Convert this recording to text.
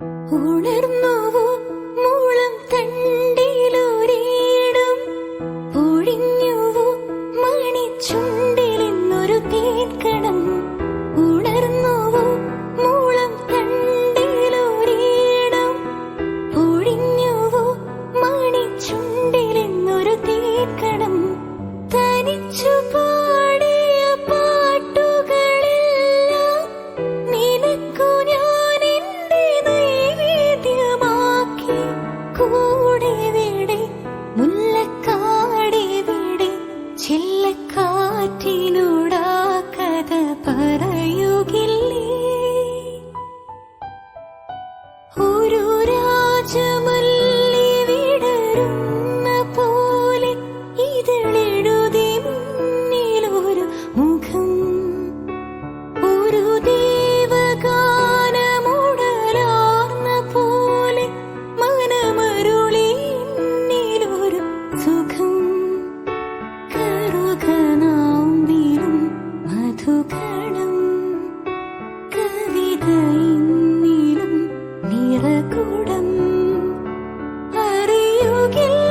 ഉണർന്നു കൂടെ വിടെ മുല്ലക്കാടെവിടെ ചെല്ലക്കാറ്റിനോടാ. you can